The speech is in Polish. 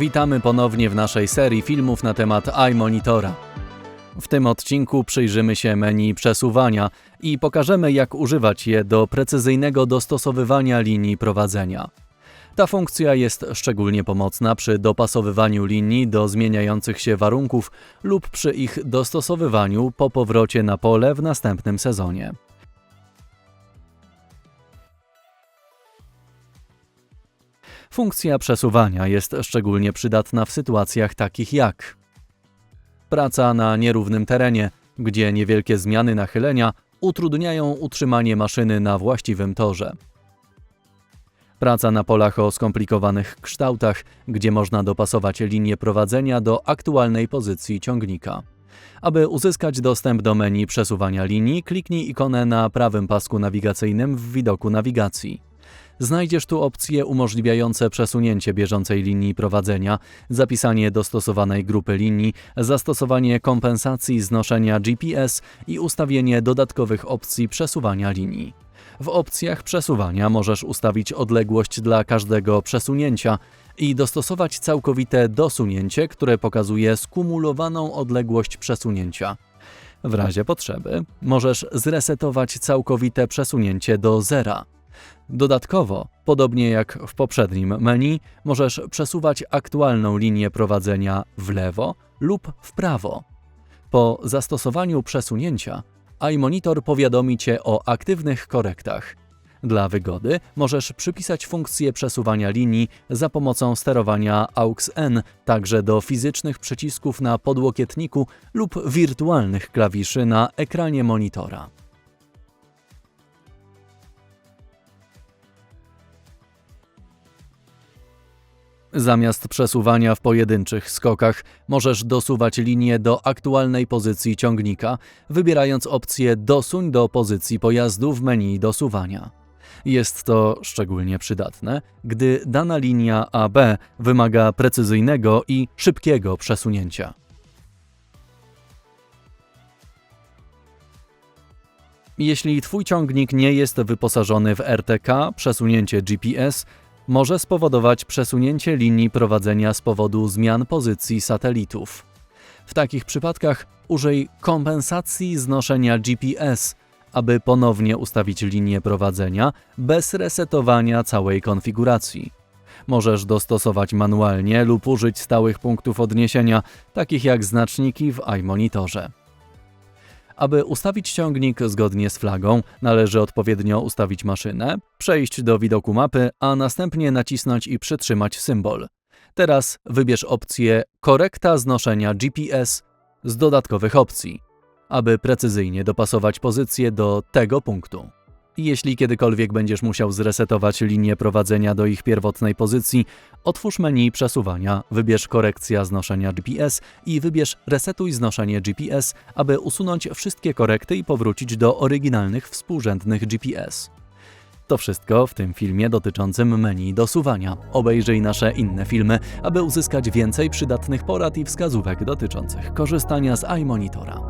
Witamy ponownie w naszej serii filmów na temat iMonitora. W tym odcinku przyjrzymy się menu przesuwania i pokażemy, jak używać je do precyzyjnego dostosowywania linii prowadzenia. Ta funkcja jest szczególnie pomocna przy dopasowywaniu linii do zmieniających się warunków lub przy ich dostosowywaniu po powrocie na pole w następnym sezonie. Funkcja przesuwania jest szczególnie przydatna w sytuacjach takich jak praca na nierównym terenie, gdzie niewielkie zmiany nachylenia utrudniają utrzymanie maszyny na właściwym torze. Praca na polach o skomplikowanych kształtach, gdzie można dopasować linię prowadzenia do aktualnej pozycji ciągnika. Aby uzyskać dostęp do menu przesuwania linii, kliknij ikonę na prawym pasku nawigacyjnym w widoku nawigacji. Znajdziesz tu opcje umożliwiające przesunięcie bieżącej linii prowadzenia, zapisanie dostosowanej grupy linii, zastosowanie kompensacji znoszenia GPS i ustawienie dodatkowych opcji przesuwania linii. W opcjach przesuwania możesz ustawić odległość dla każdego przesunięcia i dostosować całkowite dosunięcie, które pokazuje skumulowaną odległość przesunięcia. W razie potrzeby możesz zresetować całkowite przesunięcie do zera. Dodatkowo, podobnie jak w poprzednim menu, możesz przesuwać aktualną linię prowadzenia w lewo lub w prawo. Po zastosowaniu przesunięcia, iMonitor powiadomi Cię o aktywnych korektach. Dla wygody możesz przypisać funkcję przesuwania linii za pomocą sterowania AUX-N także do fizycznych przycisków na podłokietniku lub wirtualnych klawiszy na ekranie monitora. Zamiast przesuwania w pojedynczych skokach, możesz dosuwać linię do aktualnej pozycji ciągnika, wybierając opcję Dosuń do pozycji pojazdu w menu dosuwania. Jest to szczególnie przydatne, gdy dana linia AB wymaga precyzyjnego i szybkiego przesunięcia. Jeśli Twój ciągnik nie jest wyposażony w RTK, przesunięcie GPS może spowodować przesunięcie linii prowadzenia z powodu zmian pozycji satelitów. W takich przypadkach użyj kompensacji znoszenia GPS, aby ponownie ustawić linię prowadzenia bez resetowania całej konfiguracji. Możesz dostosować manualnie lub użyć stałych punktów odniesienia, takich jak znaczniki w iMonitorze. Aby ustawić ciągnik zgodnie z flagą, należy odpowiednio ustawić maszynę, przejść do widoku mapy, a następnie nacisnąć i przytrzymać symbol. Teraz wybierz opcję Korekta znoszenia GPS z dodatkowych opcji, aby precyzyjnie dopasować pozycję do tego punktu. Jeśli kiedykolwiek będziesz musiał zresetować linię prowadzenia do ich pierwotnej pozycji, otwórz menu przesuwania, wybierz korekcja znoszenia GPS i wybierz resetuj znoszenie GPS, aby usunąć wszystkie korekty i powrócić do oryginalnych współrzędnych GPS. To wszystko w tym filmie dotyczącym menu dosuwania. Obejrzyj nasze inne filmy, aby uzyskać więcej przydatnych porad i wskazówek dotyczących korzystania z iMonitora.